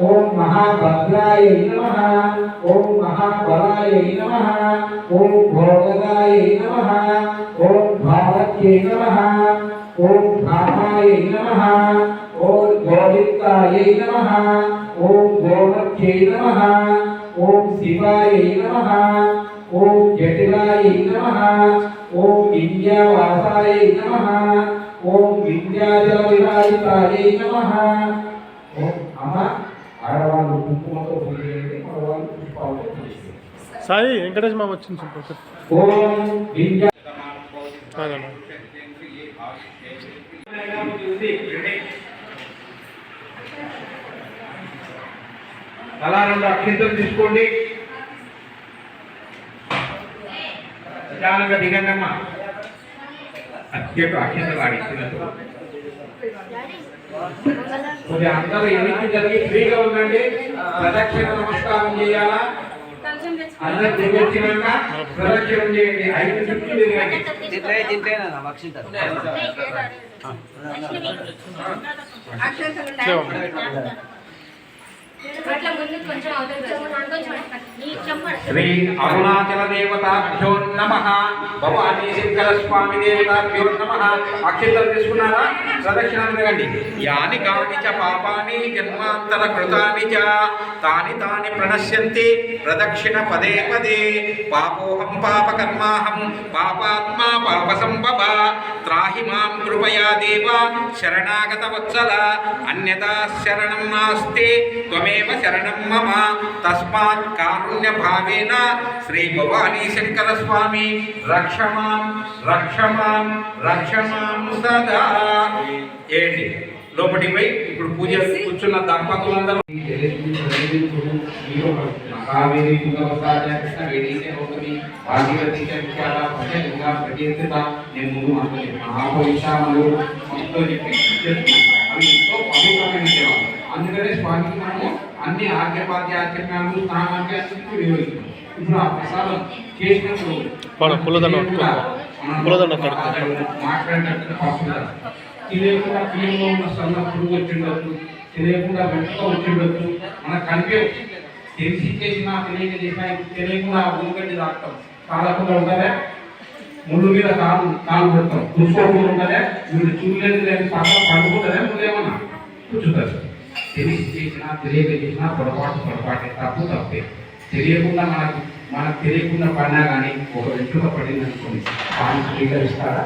ఓం మహాభద్రాయ నమ ఓం మహాబలాయ నమ ఓం భోగదాయ నమ ఓం భావత్యై నమ ఓం భామాయ నమ ఓం గోవిందాయ నమ ఓం గోమత్యై నమ ఓం శివాయ నమ ఓం జటిలాయ నమ ఓం విద్యావాసాయ నమ ఓం విద్యాజల విరాజితాయ నమ ఓం అమ్మ ఆడవాళ్ళు కుంకుమతో పూజ చేయండి మగవాళ్ళు పుష్పాలతో పూజ చేయండి సాయి వెంకటేష్ మామ వచ్చింది. అలా రెండు తీసుకోండి. నిదానంగా దిగండి అమ్మా అత్యంత అక్షింతలు ఆడిస్తున్నట్టు కొద్దిగా అందరూ ఎన్నిక జరిగి ఫ్రీగా ఉండండి. ప్రదక్షిణ నమస్కారం చేయాలా? అందరు దిగొచ్చినాక ప్రదక్షిణం చేయండి. ఐదు చుట్టూ తిరగండి. అట్లా ముందు కొంచెం కొంచెం శ్రీ అరుణాచల దేవతాభ్యో నమ. భవానీ శంకర స్వామి దేవతాభ్యో నమ. అక్షింతలు తీసుకున్నారా? ప్రదక్షిణం తిరగండి. యాని కాని చ పాపాని జన్మాంతర కృతాని చ. తాని తాని ప్రణశ్యంతి ప్రదక్షిణ పదే పదే. పాపోహం పాపకర్మాహం పాపాత్మా పాప సంభవ త్రాహి మాం కృపయా దేవ శరణాగత వత్సల అన్యదా శరణం నాస్తి త్వమేవ శరణం మమ. తస్మాత్ కారుణ్య భావి భావేన శ్రీ భవానీ శంకర స్వామి రక్షమాం రక్షమాం రక్షమాం సదా. ఏంటి? లోపలికి పోయి ఇప్పుడు పూజ కూర్చున్న దంపతులందరూ కావేరి తుంగవసార కృష్ణ వేదికే హోతమి భాగీరథి నేను ముందు మహాపవిషాములు మొత్తం చెప్పి అవి ఎంతో పవిత్రమైన అందుకనే స్వామికి మనము అన్ని ఆర్ఘ్యపాద్య ఆచరణలు అన్నింటినీ వివరిస్తున్నాం ఇప్పుడు ఆ ప్రసాదం చేసినప్పుడు మన పుల్లదండ కడుక్కో. మాట్లాడినట్టు పడుతుంటారు తెలియకుండా పిల్లల్లో ఉన్న సన్న పురుగు వచ్చిండొచ్చు తెలియకుండా వెంటనే వచ్చిండొచ్చు. మనకు కనిపే తెలిసి చేసినా తెలియక చేసినా తెలియకుండా ఉల్లిగడ్డి తాకుతాం కాలకుండా ఉంటుందా? ముళ్ళు మీద కాలు కాలు పెడతాం. చూసుకోకుండా ఉంటుందా? మీరు చూడలేదు లేదు పక్కన పడుకుంటుందా? నువ్వేమన్నా కూర్చుంటారు తెలిసి చేసినా తెలియక చేసినా పొరపాటు పొరపాటే తప్పు తప్పే. తెలియకుండా మనకు మనకు తెలియకుండా పడినా కానీ ఒక వెంట్రుక పడింది అనుకోండి ఆయన స్వీకరిస్తారా?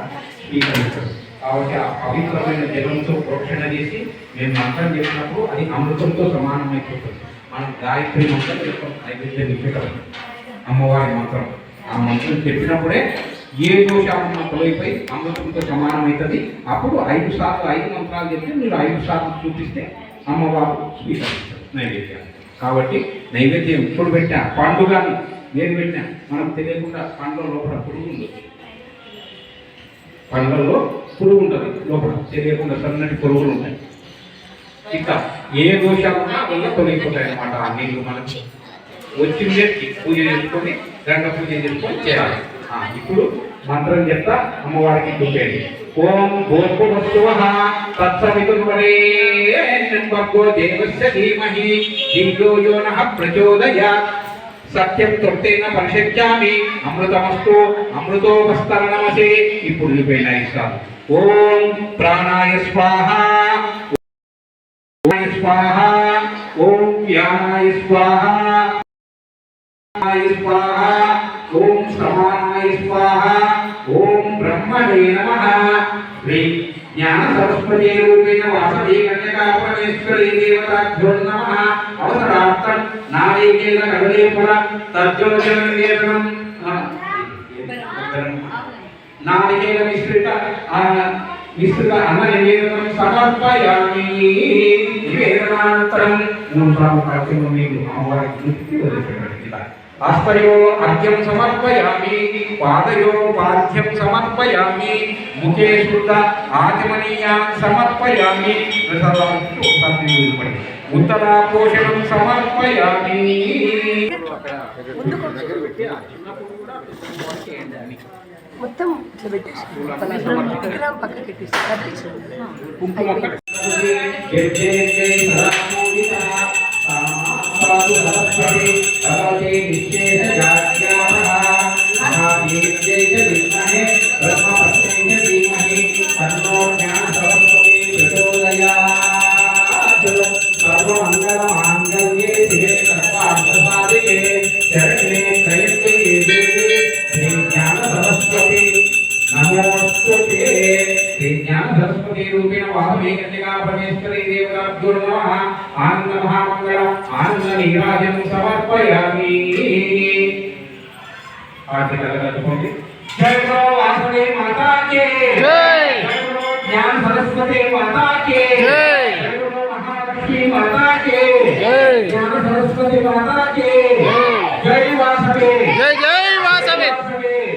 స్వీకరిస్తారు. కాబట్టి ఆ పవిత్రమైన జలంతో ప్రోక్షణ చేసి మేము మంత్రం చేసినప్పుడు అది అమృతంతో సమానమైపోతుంది. మనం గాయత్రి మంత్రం చెప్తాం నైవేద్యం ఇచ్చేటప్పుడు అమ్మవారి మంత్రం. ఆ మంత్రం చెప్పినప్పుడే ఏ దోషాలను తొలగిపోయి అమృతంతో సమానమవుతుంది. అప్పుడు ఐదు సార్లు ఐదు మంత్రాలు చెప్తే మీరు ఐదు సార్లు చూపిస్తే అమ్మవారు స్వీకరిస్తారు నైవేద్యం కాబట్టి నైవేద్యం ఇప్పుడు పెట్టా పండుగ నేను పెట్టినా మనకు తెలియకుండా పండుగ లోపల పురుగు ఉండదు పండ్లలో పురుగు ఉంటుంది లోపల తెలియకుండా సన్నటి పురుగులు ఉంటాయి ఇంకా ఏ దోషాలున్నా వల్ల తొలగిపోతాయి అన్నమాట ఆ నీళ్ళు మనకి. వచ్చిందే పూజ చేసుకొని గంట పూజ చేసుకొని చేయాలి. ఇప్పుడు మంత్రం చెప్తా అమ్మవారికి దుప్పేది ఓం భూర్భువస్సువ తత్సవితుర్వరేణ్యో దేవస్య ధీమహి ధియో యో నః ప్రచోదయాత్ సత్యం తృప్తేన పరిషత్యామి అమృతమస్తు అమృతోపస్తరణమసే. ఇప్పుడు వెళ్ళిపోయిన ఇస్తాను ఓం ప్రాణాయ స్వాహ స్వాహ ఓం యానాయ స్వాహ స్వాహ ఓం సమానాయ స్వాహ ఓం బ్రహ్మణే నమః శ్రీ జ్ఞాన సరస్వతి రూపేణ వాసవి కన్యకా పరమేశ్వరి దేవతాభ్యో నమః అవసరార్థం నారీకేల కదలీఫల తజ్జోజన నివేదనం నారికేల మిశ్రిత ఆ, మిశ్రిత సమర్పయామి నివేదనానంతరం మూడు సార్లు మీకు అమ్మవారికి హస్తయో అర్ఘ్యం సమర్పయామి పాదయో పాద్యం సమర్పయామి ముఖే శుద్ధ ఆచమనీయాన్ సమర్పయామి ఉత్తరా పోషణం సమర్పయామి మొత్తం ఇట్లా పెట్టేసి निश्चय సరస్వతి మాతా కే జై. జై వాసవి జై జై వాసవి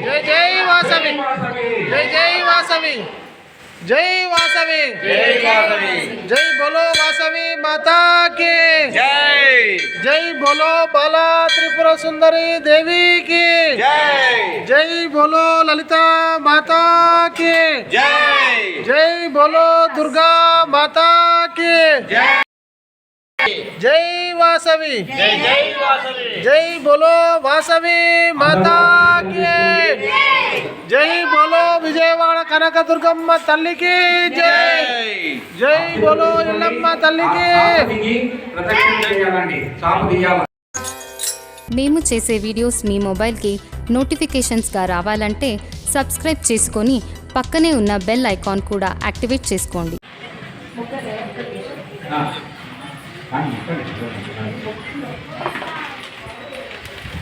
జై జై వాసవి జై జై వాసవి జై వాసవి జై వాసవి జై బోలో వాసవి మాతా కి జై జై బోలో బాలా త్రిపుర సుందరి దేవి కి జై జై బోలో లలిత మాతా కి జై జై బోలో దుర్గా మాతా కి జై వాసవి. జై బోలో వాసవి మాతా జై. బోలో విజయవాడ కనక దుర్గమ్మ తల్లికి జై. జై బోలో ఎల్లమ్మ తల్లికి. మేము చేసే వీడియోస్ మీ మొబైల్కి నోటిఫికేషన్స్గా రావాలంటే సబ్స్క్రైబ్ చేసుకొని పక్కనే ఉన్న బెల్ ఐకాన్ కూడా యాక్టివేట్ చేసుకోండి.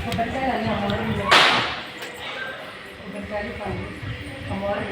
కొబ్బరికాయలు అన్నీ అమ్మవారు కొబ్బరికాయలు పళ్ళు అమ్మవారు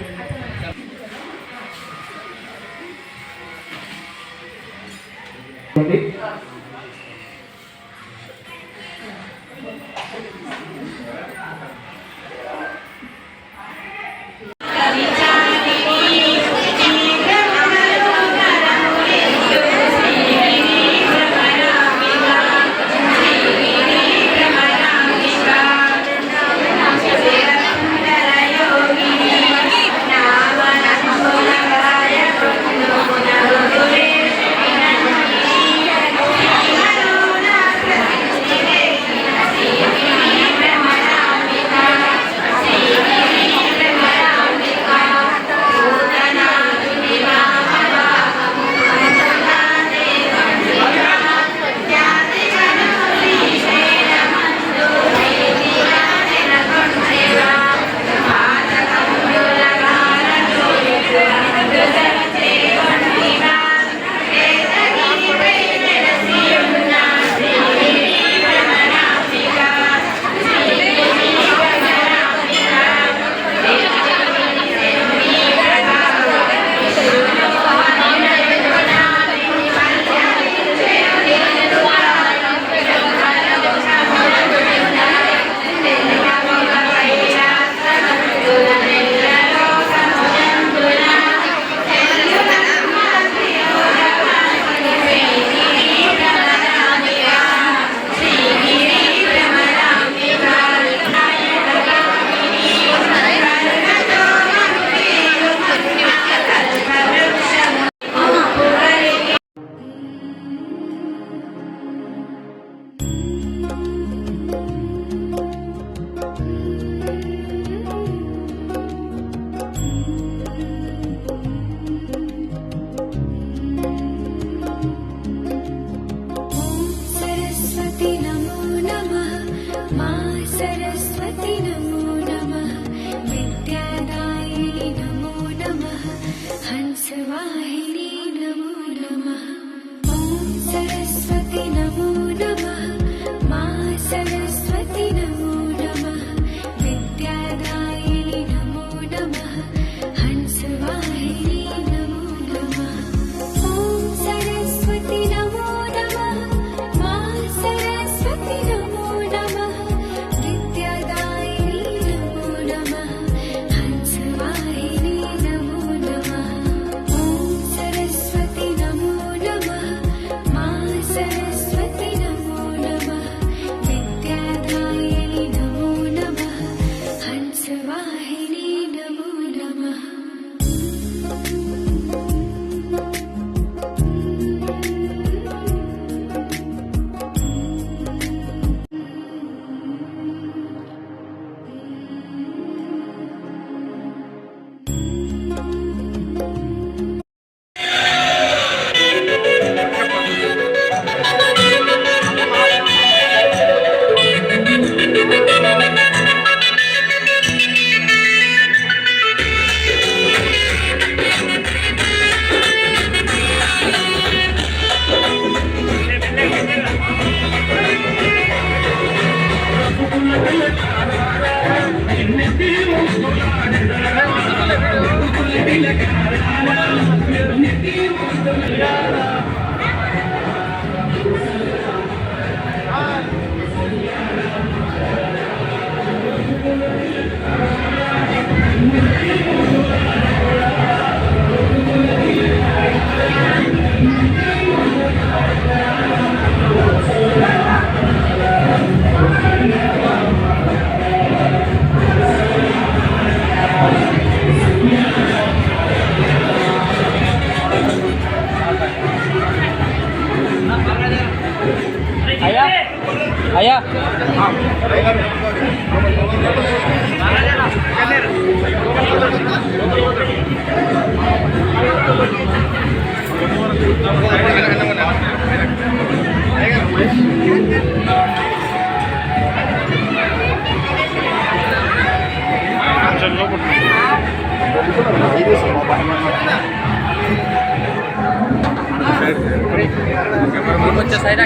to my. Yeah. saya Ini semua Pak saya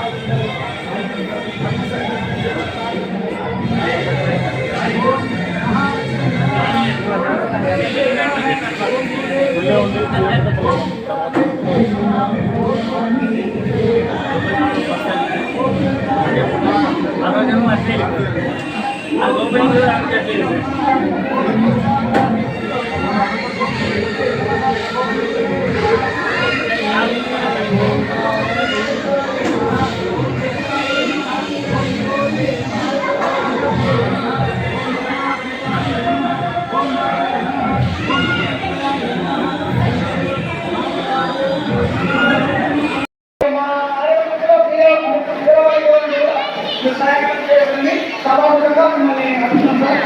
ఉంది మీరు సహాయకరం చేయండి సభాముఖంగా మిమ్మల్ని అడుగుతున్నాం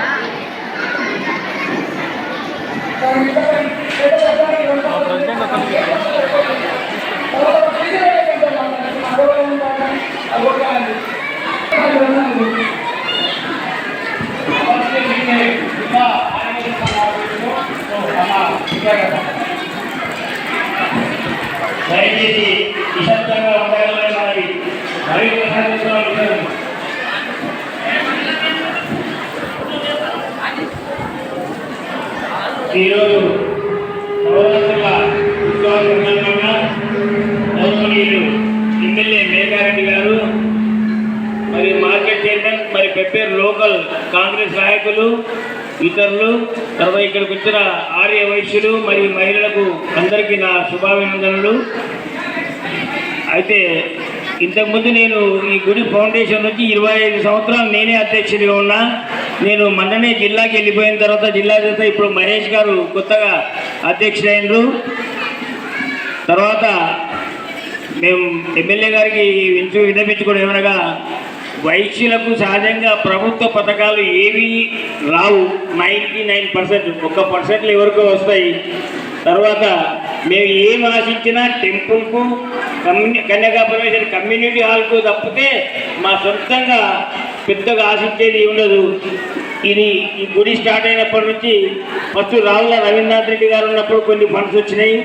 దయచేసి నిశ్శబ్దంగా ఉండగలమని మనవి మరియు ఈరోజు నవరాత్రుల ఉత్సవాల సందర్భంగా గౌరవనీయులు ఎమ్మెల్యే మేఘారెడ్డి గారు మరి మార్కెట్ చైర్మన్ మరి పెప్పేరు లోకల్ కాంగ్రెస్ నాయకులు ఇతరులు తర్వాత ఇక్కడికి వచ్చిన ఆర్య వైశ్యులు మరియు మహిళలకు అందరికీ నా శుభాభినందనలు. అయితే ఇంతకుముందు నేను ఈ గుడి ఫౌండేషన్ నుంచి ఇరవై ఐదు సంవత్సరాలు నేనే అధ్యక్షుడిగా ఉన్నా. నేను మొన్ననే జిల్లాకి వెళ్ళిపోయిన తర్వాత జిల్లా చేత ఇప్పుడు మహేష్ గారు కొత్తగా అధ్యక్షుడైనరు. తర్వాత మేము ఎమ్మెల్యే గారికి వించు విన్నపించుకోవడం ఏమనగా వైశ్యులకు సహజంగా ప్రభుత్వ పథకాలు ఏవి రావు. నైంటీ నైన్ పర్సెంట్ ఒక్క పర్సెంట్లు ఎవరికో వస్తాయి. తర్వాత మేము ఏం ఆశించినా టెంపుల్కు కమ్యూని కన్యకా పరమేశ్వరి కమ్యూనిటీ హాల్కు తప్పితే మా సొంతంగా పెద్దగా ఆశించేది ఉండదు. ఇది ఈ గుడి స్టార్ట్ అయినప్పటి నుంచి ఫస్ట్ రావుల రవీంద్రనాథ్ రెడ్డి గారు ఉన్నప్పుడు కొన్ని ఫండ్స్ వచ్చినాయి.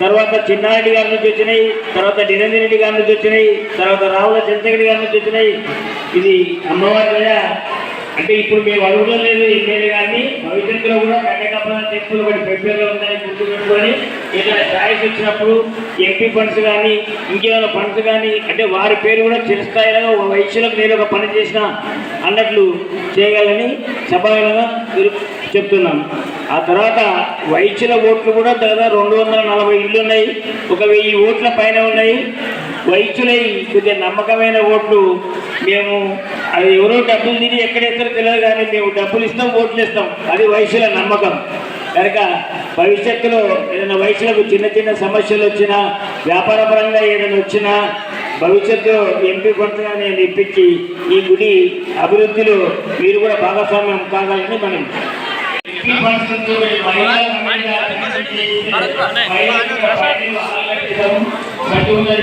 తర్వాత చిన్నారెడ్డి గారి నుంచి వచ్చినాయి. తర్వాత నిరంజన్ రెడ్డి గారి నుంచి వచ్చినాయి. తర్వాత రావుల చంద్రగడి గారి నుంచి వచ్చినాయి. ఇది అమ్మవారి అంటే ఇప్పుడు మేము అడుగులో లేదు ఎమ్మెల్యే గారిని. భవిష్యత్తులో కూడా కన్యకాపురం టెంపుల్ ఒకటి ప్రిపేర్లో ఉందని గుర్తు పెట్టుకొని ఏదైనా ఛాయిస్ వచ్చినప్పుడు ఎంపీ ఫండ్స్ కానీ ఇంకేమైనా ఫండ్స్ కానీ అంటే వారి పేరు కూడా చిరస్థాయిలో ఒక వైశ్యులకు నేను ఒక పని చేసిన అన్నట్లు చేయగలని సభాగంగా చెప్తున్నాం ఆ తర్వాత వైద్యుల ఓట్లు కూడా దాదాపు రెండు వందల నలభై ఇళ్ళు ఉన్నాయి. ఒక వెయ్యి ఓట్ల పైన ఉన్నాయి. వైద్యులై కొద్దిగా నమ్మకమైన ఓట్లు మేము అది ఎవరో డబ్బులు తిని ఎక్కడేస్తారో తెలియదు కానీ మేము డబ్బులు ఇస్తాం ఓట్లు ఇస్తాం. అది వయసుల నమ్మకం. కనుక భవిష్యత్తులో ఏదైనా వయసులకు చిన్న చిన్న సమస్యలు వచ్చినా వ్యాపారపరంగా ఏదైనా వచ్చినా భవిష్యత్తులో ఎంపీ పంటగా నేను ఇప్పించి ఈ గుడి అభివృద్ధిలో మీరు కూడా భాగస్వామ్యం కావాలని మనం మహిళా మహిళా